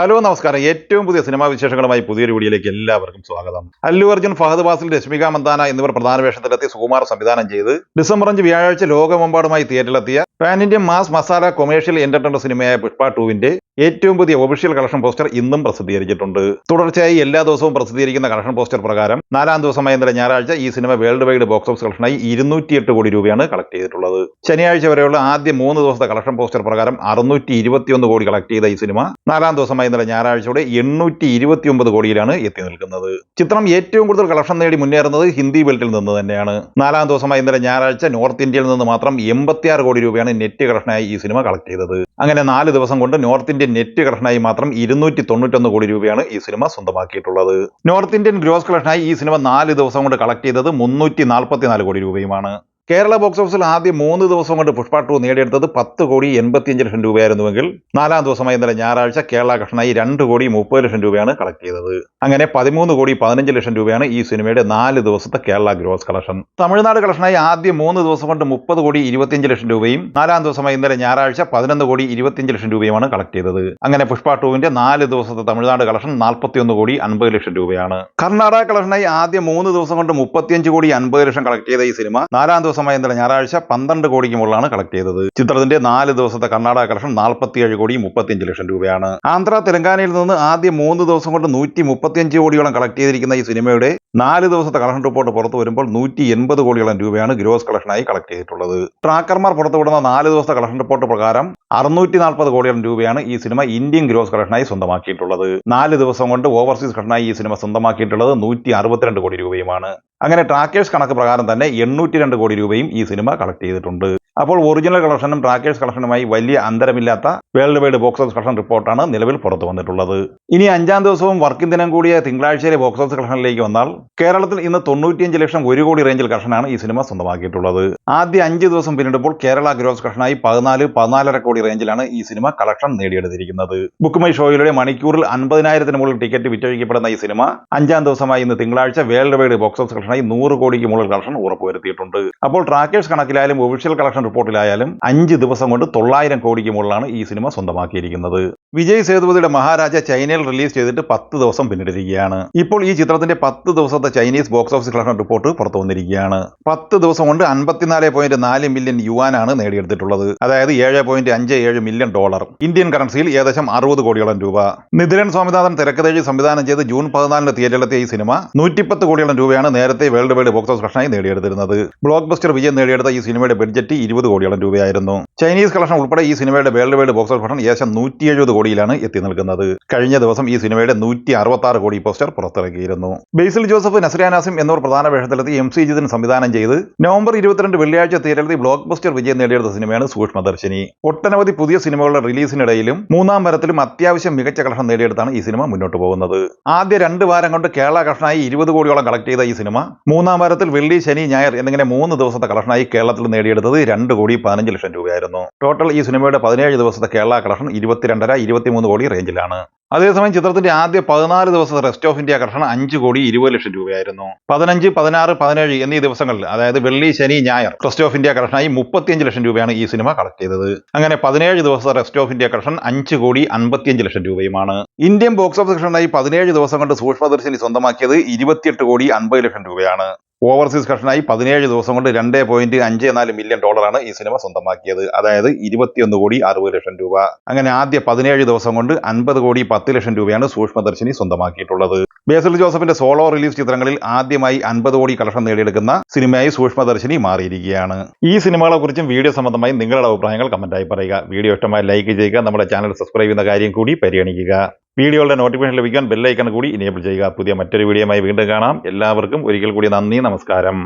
Hello നമസ്കാരം. ഏറ്റവും പുതിയ സിനിമാ വിശേഷങ്ങളുമായി പുതിയൊരു വീഡിയോയിലേക്ക് എല്ലാവർക്കും സ്വാഗതം. അല്ലു അർജുൻ ഫഹദ് ബാസിൽ രശ്മിക മന്ദാന എന്നിവർ പ്രധാന വേഷത്തിലെത്തി സുകുമാർ സംവിധാനം ചെയ്ത് ഡിസംബർ അഞ്ച് വ്യാഴാഴ്ച ലോകമെമ്പാടുമായി തിയേറ്ററിലെത്തിയ pan Indian mass masala commercial entertainer സിനിമയായ Pushpa ടൂവിന്റെ ഏറ്റവും പുതിയ ഒഫീഷ്യൽ കളക്ഷൻ പോസ്റ്റർ ഇന്നും പ്രസിദ്ധീകരിച്ചിട്ടുണ്ട്. തുടർച്ചയായി എല്ലാ ദിവസവും പ്രസിദ്ധീകരിക്കുന്ന കളക്ഷൻ പോസ്റ്റർ പ്രകാരം നാലാം ദിവസമായ ഇന്നലെ ഞായറാഴ്ച ഈ cinema world wide box office കളക്ഷനായി ഇരുന്നൂറ്റിയെട്ട് കോടി രൂപയാണ് കളക്ട് ചെയ്തിട്ടുള്ളത്. ശനിയാഴ്ച വരെയുള്ള ആദ്യ മൂന്ന് ദിവസത്തെ കളക്ഷൻ പോസ്റ്റർ പ്രകാരം അറുന്നൂറ്റി കോടി കളക്ട് ചെയ്ത ഈ സിനിമ നാലാം ദിവസമായ ഇന്നലെ ഞായറാഴ്ചയോടെ എണ്ണൂറ്റി ഇരുപത്തി ഒമ്പത് കോടിയിലാണ് എത്തി നിൽക്കുന്നത്. ചിത്രം ഏറ്റവും കൂടുതൽ കളക്ഷൻ നേടി മുന്നേറുന്നത് ഹിന്ദി ബെൽറ്റിൽ നിന്ന് തന്നെയാണ്. നാലാം ദിവസമായി ഇന്നലെ ഞായറാഴ്ച നോർത്ത് ഇന്ത്യയിൽ നിന്ന് മാത്രം എൺപത്തിയാറ് കോടി രൂപയാണ് നെറ്റ് കളക്ഷനായി ഈ സിനിമ കളക്ട് ചെയ്തത്. അങ്ങനെ നാല് ദിവസം കൊണ്ട് നോർത്ത് ഇന്ത്യൻ നെറ്റ് കളക്ഷനായി മാത്രം ഇരുന്നൂറ്റി തൊണ്ണൂറ്റൊന്ന് കോടി രൂപയാണ് ഈ സിനിമ സ്വന്തമാക്കിയിട്ടുള്ളത്. നോർത്ത് ഇന്ത്യൻ ഗ്രോസ് കളക്ഷനായി ഈ സിനിമ നാല് ദിവസം കൊണ്ട് കളക്ട് ചെയ്തത് മുന്നൂറ്റി കോടി രൂപയുമാണ്. കേരള ബോക്സ് ഓഫീസിൽ ആദ്യം മൂന്ന് ദിവസം കൊണ്ട് പുഷ്പ ടു നേടിയെടുത്തത് പത്ത് കോടി എൺപത്തിയഞ്ച് ലക്ഷം രൂപയായിരുന്നുവെങ്കിൽ നാലാം ദിവസമായി ഇന്നലെ ഞായറാഴ്ച കേരള കൃഷ്ണായി രണ്ട് കോടി മുപ്പത് ലക്ഷം രൂപയാണ് കളക്ട് ചെയ്തത്. അങ്ങനെ പതിമൂന്ന് കോടി പതിനഞ്ച് ലക്ഷം രൂപയാണ് ഈ സിനിമയുടെ നാല് ദിവസത്തെ കേരള ഗ്രോസ് കളക്ഷൻ. തമിഴ്നാട് കളക്ഷനായി ആദ്യം മൂന്ന് ദിവസം കൊണ്ട് മുപ്പത് കോടി ഇരുപത്തിയഞ്ച് ലക്ഷം രൂപയും നാലാം ദിവസമായി ഇന്നലെ ഞായറാഴ്ച പതിനൊന്ന് കോടി ഇരുപത്തിയഞ്ച് ലക്ഷം രൂപയുമാണ് കളക്ട് ചെയ്തത്. അങ്ങനെ പുഷ്പ ടുവിന്റെ നാല് ദിവസത്തെ തമിഴ്നാട് കളക്ഷൻ നാൽപ്പത്തിയൊന്ന് കോടി അൻപത് ലക്ഷം രൂപയാണ്. കർണാടക കളക്ഷനായി ആദ്യം മൂന്ന് ദിവസം കൊണ്ട് മുപ്പത്തിയഞ്ച് കോടി അൻപത് ലക്ഷം കളക്ട് ചെയ്ത ഈ സിനിമ നാലാം ദിവസമായ ഇന്നലെ ഞായറാഴ്ച പന്ത്രണ്ട് കോടിക്ക് മുകളിലാണ് കളക്ട് ചെയ്തത്. ചിത്രത്തിന്റെ നാല് ദിവസത്തെ കർണാടക കളക്ഷൻ നാൽപ്പത്തിയേഴ് കോടി മുപ്പത്തിയഞ്ച് ലക്ഷം രൂപയാണ്. ആന്ധ്ര തെലങ്കാനയിൽ നിന്ന് ആദ്യ മൂന്ന് ദിവസം കൊണ്ട് നൂറ്റി മുപ്പത്തിയഞ്ച് കോടിയോളം കളക്ട് ചെയ്തിരിക്കുന്ന ഈ സിനിമയുടെ നാല് ദിവസത്തെ കളക്ഷൻ റിപ്പോർട്ട് പുറത്തു വരുമ്പോൾ നൂറ്റി എൺപത് കോടിയോളം രൂപയാണ് ഗ്രോസ് കളക്ഷനായി കളക്ട് ചെയ്തിട്ടുള്ളത്. ട്രാക്കർമാർ പുറത്തുവിടുന്ന നാല് ദിവസത്തെ കളക്ഷൻ റിപ്പോർട്ട് പ്രകാരം അറുന്നൂറ്റി നാൽപ്പത് കോടിയോളം രൂപയാണ് ഈ സിനിമ ഇന്ത്യൻ ഗ്രോസ് കളക്ഷനായി സ്വന്തമാക്കിയിട്ടുള്ളത്. നാല് ദിവസം കൊണ്ട് ഓവർസീസ് കളക്ഷനായി ഈ സിനിമ സ്വന്തമാക്കിയിട്ടുള്ളത് നൂറ്റി അറുപത്തിരണ്ട് കോടി രൂപയുമാണ്. അങ്ങനെ ട്രാക്കേഴ്സ് കണക്ക് പ്രകാരം തന്നെ എണ്ണൂറ്റി രണ്ട് കോടി രൂപയും ഈ സിനിമ കളക്ട് ചെയ്തിട്ടുണ്ട്. അപ്പോൾ ഒറിജിനൽ കളക്ഷനും ട്രാക്കേഴ്സ് കളക്ഷനുമായി വലിയ അന്തരമില്ലാത്ത world wide box office collection റിപ്പോർട്ടാണ് നിലവിൽ പുറത്തു വന്നിട്ടുള്ളത്. ഇനി അഞ്ചാം ദിവസവും വർക്കിംഗ് ദിനം കൂടിയ തിങ്കളാഴ്ചയിലെ ബോക്സ് ഓഫീസ് കളക്ഷനിലേക്ക് വന്നാൽ കേരളത്തിൽ ഇന്ന് തൊണ്ണൂറ്റിയഞ്ച് ലക്ഷം ഒരു കോടി റേഞ്ചിൽ കളക്ഷനാണ് ഈ സിനിമ സ്വന്തമാക്കിയിട്ടുള്ളത്. ആദ്യ അഞ്ച് ദിവസം പിന്നിടുമ്പോൾ കേരള ഗ്രോസ് കളക്ഷനായി പതിനാല് പതിനാലര കോടി റേഞ്ചിലാണ് ഈ സിനിമ കളക്ഷൻ നേടിയെടുത്തിരിക്കുന്നത്. ബുക്ക് മൈ ഷോയിലൂടെ മണിക്കൂറിൽ അൻപതിനായിരത്തിന് മുകളിൽ ടിക്കറ്റ് വിറ്റഴിക്കപ്പെടുന്ന ഈ സിനിമ അഞ്ചാം ദിവസമായി ഇന്ന് തിങ്കളാഴ്ച വേൾഡ് വൈഡ് ബോക്സ് ഓഫീസ് കളക്ഷനായി നൂറ് കോടിക്ക് മുകളിൽ കളക്ഷൻ ഉറപ്പുവരുത്തിയിട്ടുണ്ട്. അപ്പോൾ ട്രാക്കേഴ്സ് കണക്കിലായാലും ഒഫീഷ്യൽ കളക്ഷൻ റിപ്പോർട്ടിലായാലും അഞ്ച് ദിവസം കൊണ്ട് തൊള്ളായിരം കോടിക്ക് മുകളിലാണ് ഈ സിനിമ സ്വന്തമാക്കിയിരിക്കുന്നത്. വിജയ് സേതുപതിയുടെ മഹാരാജ ചൈനയിൽ റിലീസ് ചെയ്തിട്ട് പത്ത് ദിവസം പിന്നിട്ടിരിക്കുകയാണ്. ഇപ്പോൾ ഈ ചിത്രത്തിന്റെ പത്ത് ദിവസത്തെ Chinese box office collection report പുറത്തു വന്നിരിക്കുകയാണ്. പത്ത് ദിവസം കൊണ്ട് അൻപത്തിനാല് പോയിന്റ് നാല് മില്യൺ യുവാനാണ് നേടിയെടുത്തിട്ടുള്ളത്. അതായത് ഏഴ് പോയിന്റ് അഞ്ച് ഏഴ് മില്യൺ ഡോളർ ഇന്ത്യൻ കറൻസിയിൽ ഏകദേശം അറുപത് കോടിയോളം രൂപ. നിതിരൻ സ്വാമിനാഥൻ തിരക്കഥഴി സംവിധാനം ചെയ്ത് ജൂൺ പതിനാലിന് തിയേറ്ററിലെത്തിയ ഈ സിനിമ നൂറ്റിപ്പത്ത് കോടിയോളം രൂപയാണ് നേരത്തെ വേൾഡ് വൈഡ് ബോക്സ് ഓഫീസ് കളക്ഷനായി നേടിയെടുത്തിരുന്നത്. ബ്ലോക്ക് ബസ്റ്റർ വിജയം നേടിയെടുത്ത ഈ സിനിമയുടെ ബഡ്ജറ്റ് ഇരുപത് കോടിയോളം രൂപയായിരുന്നു. ചൈനീസ് കളക്ഷൻ ഉൾപ്പെടെ ഈ സിനിമയുടെ world wide box office collection ഏകദേശം നൂറ്റി എഴുപത് കോടിയിലാണ് എത്തി നിൽക്കുന്നത്. കഴിഞ്ഞ ദിവസം ഈ സിനിമയുടെ നൂറ്റി അറുപത്തി കോടി പോസ്റ്റർ പുറത്തിറക്കിയിരുന്നു. ബേസിൽ ജോസഫ് നസ്രിയാനാസിം എന്നിവർ പ്രധാന വേഷത്തിലെത്തി എം സി ജിതിന് സംവിധാനം ചെയ്ത് നവംബർ ഇരുപത്തിരണ്ട് വെള്ളിയാഴ്ച തീരത്തി ബ്ലോക്ക് ബസ്റ്റർ വിജയം നേടിയെടുത്ത സിനിമയാണ് സൂക്ഷ്മദർശിനി ഒട്ടനവധി പുതിയ സിനിമകളുടെ റിലീസിനിടയിലും മൂന്നാം വരത്തിലും അത്യാവശ്യം മികച്ച കളക്ഷൻ നേടിയെടുത്താണ് ഈ സിനിമ മുന്നോട്ട് പോകുന്നത്. ആദ്യ രണ്ട് വാരം കൊണ്ട് കേരള കളക്ഷനായി ഇരുപത് കോടിയോളം കളക്ട് ചെയ്ത ഈ സിനിമ മൂന്നാം വാരത്തിൽ വെള്ളി ശനി ഞായർ എന്നിങ്ങനെ മൂന്ന് ദിവസത്തെ കളക്ഷനായി കേരളത്തിൽ നേടിയെടുത്തത് രണ്ട് കോടി പതിനഞ്ച് ലക്ഷം രൂപയായിരുന്നു. ടോട്ടൽ ഈ സിനിമയുടെ പതിനേഴ് ദിവസത്തെ കേരള കളക്ഷൻ ഇരുപത്തിരണ്ടര ഇരുപത്തിമൂന്ന് കോടി റേഞ്ചിലാണ്. അതേസമയം ചിത്രത്തിന്റെ ആദ്യ പതിനാല് ദിവസത്തെ റെസ്റ്റ് ഓഫ് ഇന്ത്യ കളക്ഷൻ അഞ്ച് കോടി ഇരുപത് ലക്ഷം രൂപയായിരുന്നു. പതിനഞ്ച് പതിനാറ് പതിനേഴ് എന്നീ ദിവസങ്ങളിൽ അതായത് വെള്ളി ശനി ഞായർ റെസ്റ്റ് ഓഫ് ഇന്ത്യ കളക്ഷനായി മുപ്പത്തിയഞ്ച് ലക്ഷം രൂപയാണ് ഈ സിനിമ കളക്ട് ചെയ്തത്. അങ്ങനെ പതിനേഴ് ദിവസത്തെ റെസ്റ്റ് ഓഫ് ഇന്ത്യ കളക്ഷൻ അഞ്ച് കോടി അൻപത്തിയഞ്ച് ലക്ഷം രൂപയുമാണ്. ഇന്ത്യൻ ബോക്സ് ഓഫീസ് കളക്ഷനായി പതിനേഴ് ദിവസം കൊണ്ട് സൂക്ഷ്മദർശിനി സ്വന്തമാക്കിയത് ഇരുപത്തിയെട്ട് കോടി അൻപത് ലക്ഷം രൂപയാണ്. ഓവർസീസ് കളക്ഷനായി പതിനേഴ് ദിവസം കൊണ്ട് രണ്ട് പോയിന്റ് അഞ്ച് നാല് മില്യൺ ഡോളറാണ് ഈ സിനിമ സ്വന്തമാക്കിയത്. അതായത് ഇരുപത്തിയൊന്ന് കോടി അറുപത് ലക്ഷം രൂപ. അങ്ങനെ ആദ്യ പതിനേഴ് ദിവസം കൊണ്ട് അൻപത് കോടി പത്ത് ലക്ഷം രൂപയാണ് സൂക്ഷ്മദർശിനി സ്വന്തമാക്കിയിട്ടുള്ളത്. ബേസിൽ ജോസഫിന്റെ സോളോ റിലീസ് ചിത്രങ്ങളിൽ ആദ്യമായി അൻപത് കോടി കളക്ഷൻ നേടിയെടുക്കുന്ന സിനിമയായി സൂക്ഷ്മദർശിനി മാറിയിരിക്കുകയാണ്. ഈ സിനിമകളെ കുറിച്ചും വീഡിയോ സംബന്ധമായി നിങ്ങളുടെ അഭിപ്രായങ്ങൾ കമന്റായി പറയുക. വീഡിയോ ഇഷ്ടമായി ലൈക്ക് ചെയ്യുക നമ്മുടെ ചാനൽ സബ്സ്ക്രൈബ് ചെയ്യുന്ന കാര്യം കൂടി പരിഗണിക്കുക. വീഡിയോയുടെ നോട്ടിഫിക്കേഷൻ ലഭിക്കാൻ ബെല്ലൈക്കൺ കൂടി ഇനേബിൾ ചെയ്യുക. പുതിയ മറ്റൊരു വീഡിയോയുമായി വീണ്ടും കാണാം. എല്ലാവർക്കും ഒരിക്കൽ കൂടി നന്ദി നമസ്കാരം.